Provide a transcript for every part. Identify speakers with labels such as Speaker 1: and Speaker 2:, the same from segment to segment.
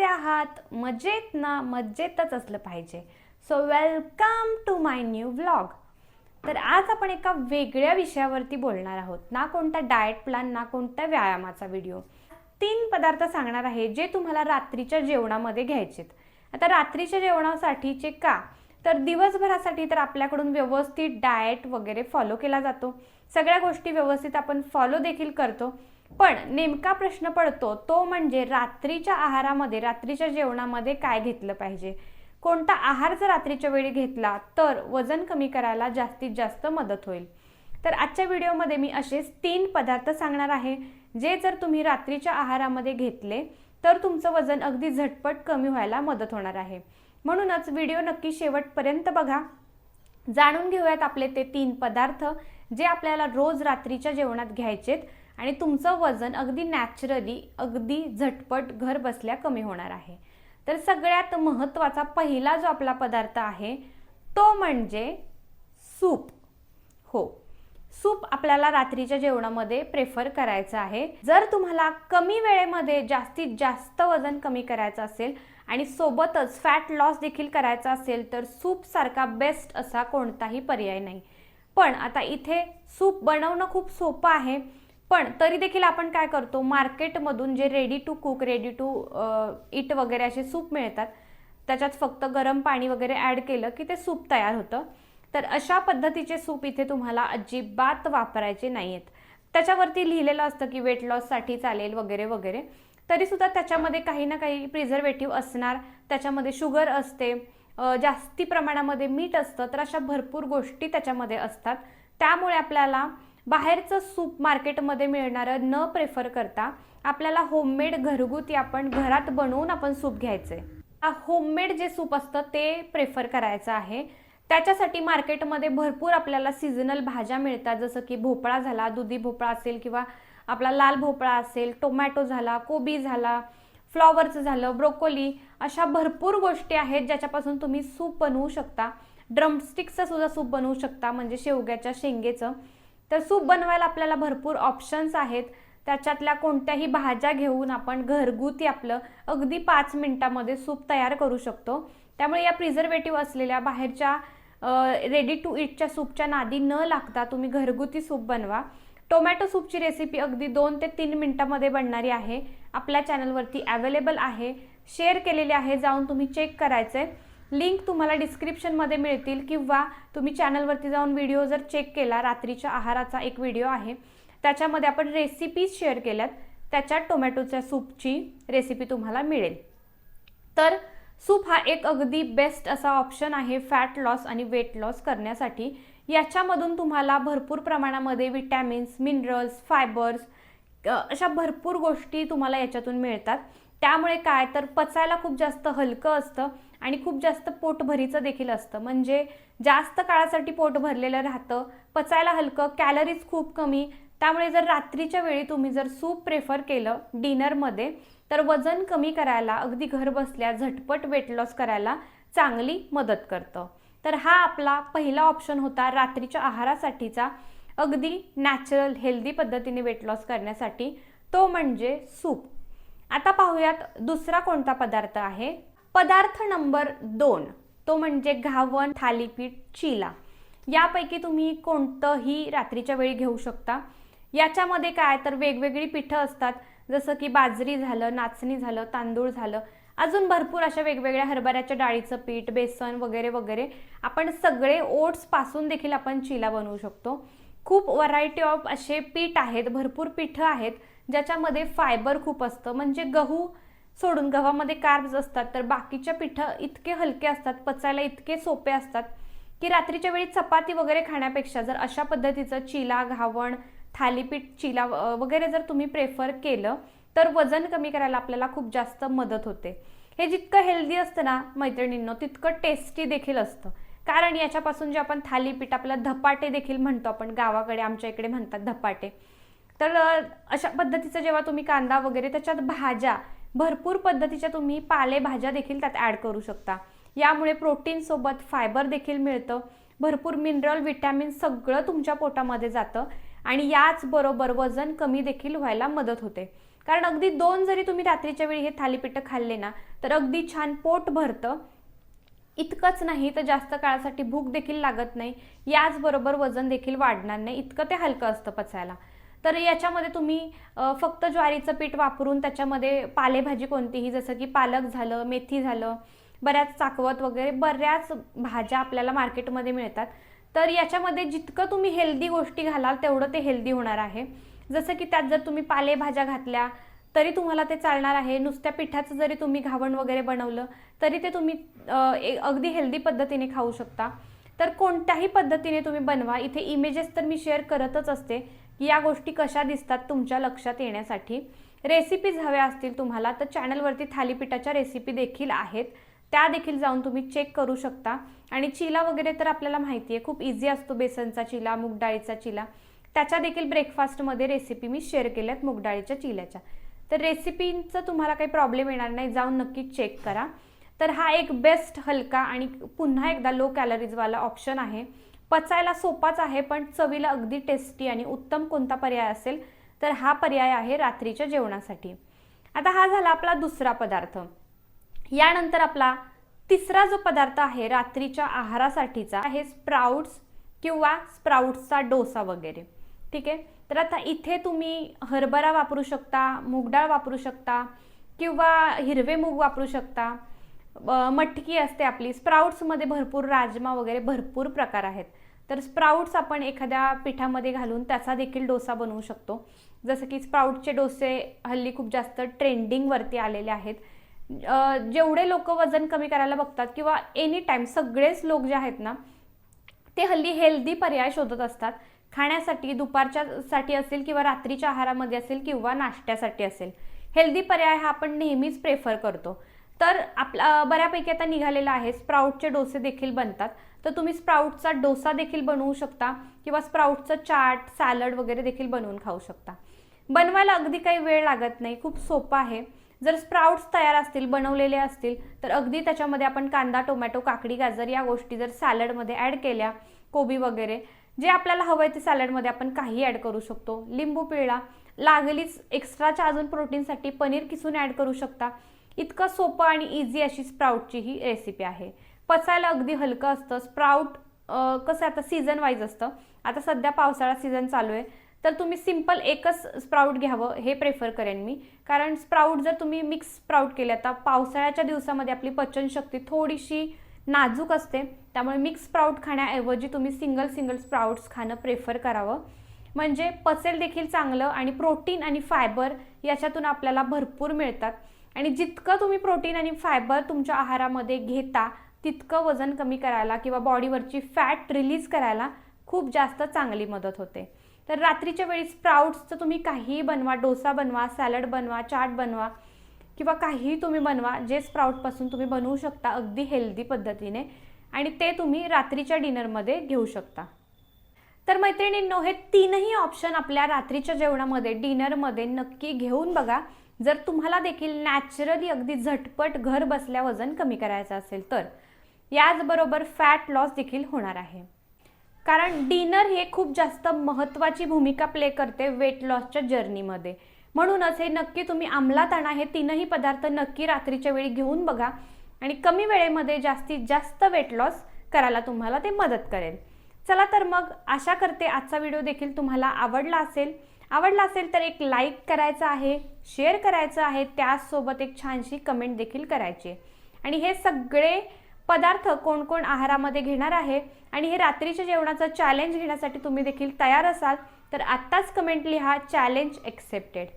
Speaker 1: कसे आहात मजेत ना मजेतच असलं पाहिजे. So welcome to my new vlog तर आज आपण एका वेगळ्या विषयावरती बोलणार आहोत. ना कोणता डाएट प्लॅन ना कोणत्या व्यायामाचा व्हिडिओ तीन पदार्थ सांगणार आहे जे तुम्हाला रात्रीच्या जेवणामध्ये घ्यायचेत. आता रात्रीच्या जेवणासाठीचे का? तर दिवसभरासाठी तर आपल्याकडून व्यवस्थित डाएट वगैरे फॉलो केला जातो. सगळ्या गोष्टी व्यवस्थित आपण फॉलो देखील करतो. पण नेमका प्रश्न पडतो तो म्हणजे रात्रीच्या आहारामध्ये रात्रीच्या जेवणामध्ये काय घेतलं पाहिजे? कोणता आहार जर रात्रीच्या वेळी घेतला तर वजन कमी करायला जास्तीत जास्त मदत होईल. तर आजच्या व्हिडिओमध्ये मी असेच तीन पदार्थ सांगणार आहे जे जर तुम्ही रात्रीच्या आहारामध्ये घेतले तर तुमचं वजन अगदी झटपट कमी व्हायला मदत होणार आहे. म्हणूनच व्हिडिओ नक्की शेवटपर्यंत बघा. जाणून घेऊयात आपले ते तीन पदार्थ जे आपल्याला रोज रात्रीच्या जेवणात घ्यायचेत. आणि तुमचं वजन अगदी नॅचरली अगदी झटपट घर बसल्या कमी होणार आहे. तर सगळ्यात महत्त्वाचा पहिला जो आपला पदार्थ आहे तो म्हणजे सूप. हो सूप आपल्याला रात्रीच्या जेवणामध्ये प्रेफर करायचं आहे. जर तुम्हाला कमी वेळेमध्ये जास्तीत जास्त वजन कमी करायचं असेल आणि सोबतच फॅट लॉस देखील करायचा असेल तर सूप सारखा बेस्ट असा कोणताही पर्याय नाही. पण आता इथे सूप बनवणं खूप सोपं आहे. पण तरी देखील आपण काय करतो मार्केटमधून जे ready to cook ready to eat वगैरे असे सूप मिळतात त्याच्यात फक्त गरम पाणी वगैरे ॲड केलं की ते सूप तयार होतं. तर अशा पद्धतीचे सूप इथे तुम्हाला अजिबात वापरायचे नाही आहेत त्याच्यावरती लिहिलेलं असतं की वेट लॉससाठी चालेल वगैरे वगैरे. तरीसुद्धा त्याच्यामध्ये काही ना काही प्रिझर्वेटिव्ह असणार त्याच्यामध्ये शुगर असते जास्ती प्रमाणामध्ये मीठ असतं तर अशा भरपूर गोष्टी त्याच्यामध्ये असतात. त्यामुळे आपल्याला बाहेरचं सूप मार्केटमध्ये मिळणारं न प्रेफर करता आपल्याला होममेड घरगुती आपण घरात बनवून आपण सूप घ्यायचं आहे होममेड जे सूप असतं ते प्रेफर करायचं आहे. त्याच्यासाठी मार्केटमध्ये भरपूर आपल्याला सीझनल भाज्या मिळतात जसं की भोपळा झाला दुधी भोपळा असेल किंवा आपला लाल भोपळा असेल टोमॅटो झाला कोबी झाला फ्लॉवरचं झालं ब्रोकोली अशा भरपूर गोष्टी आहेत ज्याच्यापासून तुम्ही सूप बनवू शकता. ड्रमस्टिकचं सुद्धा सूप बनवू शकता म्हणजे शेवग्याच्या शेंगेचं. तर सूप बनवायला आपल्याला भरपूर ऑप्शन्स आहेत. त्याच्यातल्या कोणत्याही भाज्या घेऊन आपण घरगुती आपलं अगदी पाच मिनिटामध्ये सूप तयार करू शकतो. त्यामुळे या प्रिझर्वेटिव्ह असलेल्या बाहेरच्या रेडी टू इटच्या सूपच्या नादी न लागता तुम्ही घरगुती सूप बनवा. टोमॅटो सूपची रेसिपी अगदी दोन ते तीन मिनिटामध्ये बनणारी आहे. आपल्या चॅनलवरती अवेलेबल आहे. शेअर केलेली आहे जाऊन तुम्ही चेक करायचं आहे लिंक तुम्हाला डिस्क्रिप्शनमध्ये मिळतील किंवा तुम्ही चॅनलवरती जाऊन व्हिडिओ जर चेक केला रात्रीच्या आहाराचा एक व्हिडिओ आहे त्याच्यामध्ये आपण रेसिपीज शेअर केल्यात. त्याच्यात टोमॅटोच्या सूपची रेसिपी तुम्हाला मिळेल. तर सूप हा एक अगदी बेस्ट असा ऑप्शन आहे फॅट लॉस आणि वेट लॉस करण्यासाठी. याच्यामधून तुम्हाला भरपूर प्रमाणामध्ये विटॅमिन्स मिनरल्स फायबर्स अशा भरपूर गोष्टी तुम्हाला याच्यातून मिळतात. त्यामुळे काय? तर पचायला खूप जास्त हलकं असतं आणि खूप जास्त पोटभरीचं देखील असतं. म्हणजे जास्त काळासाठी पोट भरलेलं राहतं पचायला हलकं कॅलरीज खूप कमी. त्यामुळे जर रात्रीच्या वेळी तुम्ही जर सूप प्रेफर केलं डिनरमध्ये तर वजन कमी करायला अगदी घर बसल्या झटपट वेट लॉस करायला चांगली मदत करतं. तर हा आपला पहिला ऑप्शन होता रात्रीच्या आहारासाठीचा. अगदी नॅचरल हेल्दी पद्धतीने वेट लॉस करण्यासाठी. तो म्हणजे सूप आता पाहूयात दुसरा कोणता पदार्थ आहे? पदार्थ नंबर दोन. तो म्हणजे घावन थालीपीठ चिला. यापैकी तुम्ही कोणतंही रात्रीच्या वेळी घेऊ शकता. याच्यामध्ये काय? तर वेगवेगळी पिठं असतात. जसं की बाजरी झालं नाचणी झालं तांदूळ झालं. अजून भरपूर अशा वेगवेगळ्या हरभऱ्याच्या डाळीचं पीठ बेसन वगैरे वगैरे. आपण सगळे ओट्सपासून देखील आपण चिला बनवू शकतो. खूप व्हरायटी ऑफ असे पीठ आहेत. भरपूर पिठं आहेत. ज्याच्यामध्ये फायबर खूप असतं म्हणजे गहू सोडून गव्हामध्ये कार्ब्स असतात तर बाकीच्या पिठं इतके हलके असतात पचायला इतके सोपे असतात की रात्रीच्या वेळी चपाती वगैरे खाण्यापेक्षा जर अशा पद्धतीचं चिला घावण थालीपीठ चिला वगैरे जर तुम्ही प्रेफर केलं तर वजन कमी करायला आपल्याला खूप जास्त मदत होते. हे जितकं हेल्दी असतं ना मैत्रिणींनो तितकं टेस्टी देखील असतं. कारण याच्यापासून जे आपण थालीपीठ आपलं धपाटे देखील म्हणतो आपण गावाकडे आमच्या इकडे म्हणतात धपाटे. तर अशा पद्धतीचं जेव्हा तुम्ही कांदा वगैरे त्याच्यात भाज्या भरपूर पद्धतीच्या तुम्ही पालेभाज्या देखील त्यात ॲड करू शकता. यामुळे प्रोटीनसोबत फायबर देखील मिळतं. भरपूर मिनरल विटॅमिन सगळं तुमच्या पोटामध्ये जातं आणि याचबरोबर वजन कमी देखील व्हायला मदत होते. कारण अगदी दोन जरी तुम्ही रात्रीच्या वेळी हे थालीपीठं खाल्ले ना तर अगदी छान पोट भरतं. इतकंच नाही तर जास्त काळासाठी भूक देखील लागत नाही. याचबरोबर वजन देखील वाढणार नाही. इतकं ते हलकं असतं पचायला. तर याच्यामध्ये तुम्ही फक्त ज्वारीचं पीठ वापरून त्याच्यामध्ये पालेभाजी कोणतीही जसं की पालक झालं मेथी झालं बऱ्याच चाकवत वगैरे बऱ्याच भाज्या आपल्याला मार्केटमध्ये मिळतात. तर याच्यामध्ये जितकं तुम्ही हेल्दी गोष्टी घालाल तेवढं ते हेल्दी होणार आहे. जसं की त्यात जर तुम्ही पालेभाज्या घातल्या तरी तुम्हाला ते चालणार आहे. नुसत्या पिठाचं जरी तुम्ही घावण वगैरे बनवलं तरी ते तुम्ही ए- अगदी हेल्दी पद्धतीने खाऊ शकता. तर कोणत्याही पद्धतीने तुम्ही बनवा. इथे इमेजेस तर मी शेअर करतच असते. की या गोष्टी कशा दिसतात तुमच्या लक्षात येण्यासाठी. रेसिपीज हव्या असतील तुम्हाला तर चॅनलवरती थालीपीठाच्या रेसिपी देखील आहेत. त्या देखील जाऊन तुम्ही चेक करू शकता. आणि चिला वगैरे तर आपल्याला माहिती आहे खूप इझी असतो बेसनचा चिला मूग डाळीचा चिला. त्याच्या देखील ब्रेकफास्टमध्ये रेसिपी मी शेअर केल्यात मूग डाळीच्या चिल्याच्या. तर रेसिपींचं तुम्हाला काही प्रॉब्लेम येणार नाही जाऊन नक्की चेक करा. तर हा एक बेस्ट हलका आणि पुन्हा एकदा लो कॅलरीजवाला ऑप्शन आहे. पचायला सोपाच आहे पण चवीला अगदी टेस्टी आणि उत्तम कोणता पर्याय असेल तर हा पर्याय आहे रात्रीच्या जेवणासाठी. आता हा झाला आपला दुसरा पदार्थ. यानंतर आपला तिसरा जो पदार्थ आहे रात्रीच्या आहारासाठीचा आहे स्प्राउट्स किंवा स्प्राउट्सचा डोसा वगैरे. ठीक आहे? तर आता इथे तुम्ही हरभरा वापरू शकता मूगडाळ वापरू शकता किंवा हिरवे मूग वापरू शकता. मटकी असते आपली. स्प्राउट्समध्ये भरपूर राजमा वगैरे भरपूर प्रकार आहेत. तर स्प्राउट्स आपण एखाद्या पिठामध्ये घालून त्याचा देखील डोसा बनवू शकतो. जसं की स्प्राउटचे डोसे हल्ली खूप जास्त ट्रेंडिंगवरती आलेले आहेत. जेवढे लोक वजन कमी करायला बघतात किंवा एनी टाईम सगळेच लोक जे आहेत ना ते हल्ली हेल्दी पर्याय शोधत असतात. खाण्यासाठी दुपारच्या साठी असेल किंवा रात्रीच्या आहारामध्ये असेल किंवा नाश्त्यासाठी असेल. हेल्दी पर्याय हा आपण नेहमीच प्रेफर करतो. तर आपला बऱ्यापैकी आता निघालेला आहे. स्प्राऊटचे डोसे देखील बनतात. तर तुम्ही स्प्राऊटचा डोसा देखील बनवू शकता किंवा स्प्राऊटचं चाट सॅलड वगैरे देखील बनवून खाऊ शकता. बनवायला अगदी काही वेळ लागत नाही. खूप सोपं आहे. जर स्प्राउट्स तयार असतील बनवलेले असतील तर अगदी त्याच्यामध्ये आपण कांदा टोमॅटो काकडी गाजर या गोष्टी जर सॅलडमध्ये ॲड केल्या कोबी वगैरे जे आपल्याला हवं आहे ते सॅलडमध्ये आपण काही ॲड करू शकतो. लिंबू पिळला लागलीच एक्स्ट्राच्या अजून प्रोटीनसाठी पनीर किसून ॲड करू शकता. इतकं सोपं आणि इझी अशी स्प्राऊटची ही रेसिपी आहे. पचायला अगदी हलकं असतं. स्प्राऊट कसं आता सीझन वाईज असतं. आता सध्या पावसाळा सीझन चालू आहे. तर तुम्ही सिंपल एकच स्प्राऊट घ्यावं हे प्रेफर करेन मी. कारण स्प्राऊट जर तुम्ही मिक्स स्प्राऊट केले आता पावसाळ्याच्या दिवसामध्ये आपली पचनशक्ती थोडीशी नाजूक असते. त्यामुळे मिक्स स्प्राऊट खाण्याऐवजी तुम्ही सिंगल सिंगल स्प्राऊट्स खाणं प्रेफर करावं. म्हणजे पचेल देखील चांगलं आणि प्रोटीन आणि फायबर याच्यातून आपल्याला भरपूर मिळतात. आणि जितकं तुम्ही प्रोटीन आणि फायबर तुमच्या आहारामध्ये घेता तितकं वजन कमी करायला किंवा बॉडीवरची फॅट रिलीज करायला खूप जास्त चांगली मदत होते. तर रात्रीच्या वेळी स्प्राउट्सचं तुम्ही काहीही बनवा डोसा बनवा सॅलड बनवा चाट बनवा किंवा काहीही तुम्ही बनवा जे स्प्राऊटपासून तुम्ही बनवू शकता अगदी हेल्दी पद्धतीने आणि ते तुम्ही रात्रीच्या डिनरमध्ये घेऊ शकता. तर मैत्रिणींनो हे तीनही ऑप्शन आपल्या रात्रीच्या जेवणामध्ये डिनरमध्ये नक्की घेऊन बघा. जर तुम्हाला देखील नॅचरली अगदी झटपट घर बसल्या वजन कमी करायचं असेल तर याचबरोबर फॅट लॉस देखील होणार आहे. कारण डिनर हे खूप जास्त महत्त्वाची भूमिका प्ले करते वेट लॉसच्या जर्नीमध्ये म्हणूनच हे नक्की तुम्ही अंमलात आणा हे तीनही पदार्थ नक्की रात्रीच्या वेळी घेऊन बघा आणि कमी वेळेमध्ये जास्तीत जास्त वेट लॉस करायला तुम्हाला ते मदत करेल. चला तर मग आशा करते आजचा व्हिडिओ देखील तुम्हाला आवडला असेल. आवडला असेल तर एक लाईक करायचं आहे शेअर करायचं आहे त्याचसोबत एक छानशी कमेंट देखील करायची आहे. आणि हे सगळे पदार्थ कोण कोण आहारामध्ये घेणार आहे आणि हे रात्रीच्या जेवणाचं चॅलेंज घेण्यासाठी तुम्ही देखील तयार असाल तर आत्ताच कमेंट लिहा चॅलेंज एक्सेप्टेड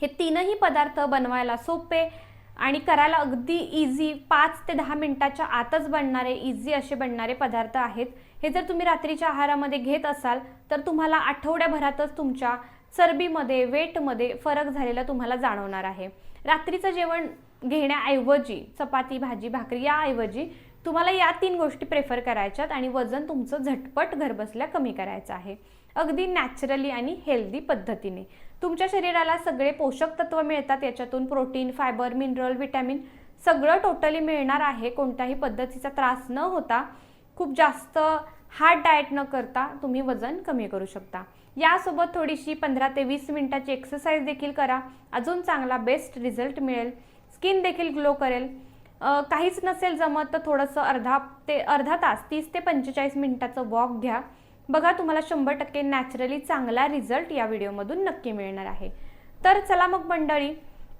Speaker 1: हे तीनही पदार्थ बनवायला सोपे आणि करायला अगदी इझी पाच ते दहा मिनिटाच्या आतच बनणारे इझी असे बनणारे पदार्थ आहेत हे जर तुम्ही रात्रीच्या आहारामध्ये घेत असाल तर तुम्हाला आठवड्याभरातच तुमच्या चरबीमध्ये वेटमध्ये फरक झालेला तुम्हाला जाणवणार आहे. रात्रीचं जेवण घेण्याऐवजी चपाती भाजी भाकरी याऐवजी तुम्हाला या तीन गोष्टी प्रेफर करायच्यात आणि वजन तुमचं झटपट घरबसल्या कमी करायचं आहे. अगदी नॅचरली आणि हेल्दी पद्धतीने. तुमच्या शरीराला सगळे पोषक तत्व मिळतात याच्यातून प्रोटीन फायबर मिनरल विटॅमिन सगळं टोटली मिळणार आहे. कोणत्याही पद्धतीचा त्रास न होता खूप जास्त हार्ड डाएट न करता तुम्ही वजन कमी करू शकता. यासोबत थोडीशी पंधरा ते वीस मिनिटाची एक्सरसाइज देखील करा. अजून चांगला बेस्ट रिझल्ट मिळेल. स्किन देखील ग्लो करेल. काहीच नसेल जमत तर थोडंसं अर्धा ते अर्धा तास तीस ते पंचेचाळीस मिनिटाचं वॉक घ्या. बघा तुम्हाला शंभर टक्के नॅचरली चांगला रिझल्ट या व्हिडिओमधून नक्की मिळणार आहे. तर चला मग मंडळी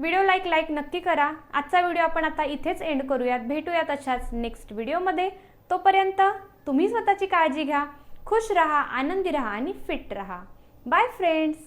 Speaker 1: व्हिडिओ लाईक लाईक नक्की करा. आजचा व्हिडिओ आपण आता इथेच एंड करूयात. भेटूयात अशाच नेक्स्ट व्हिडिओमध्ये तोपर्यंत तुम्ही स्वतःची काळजी घ्या खुश रहा आनंदी रहा आणि फिट रहा. Bye friends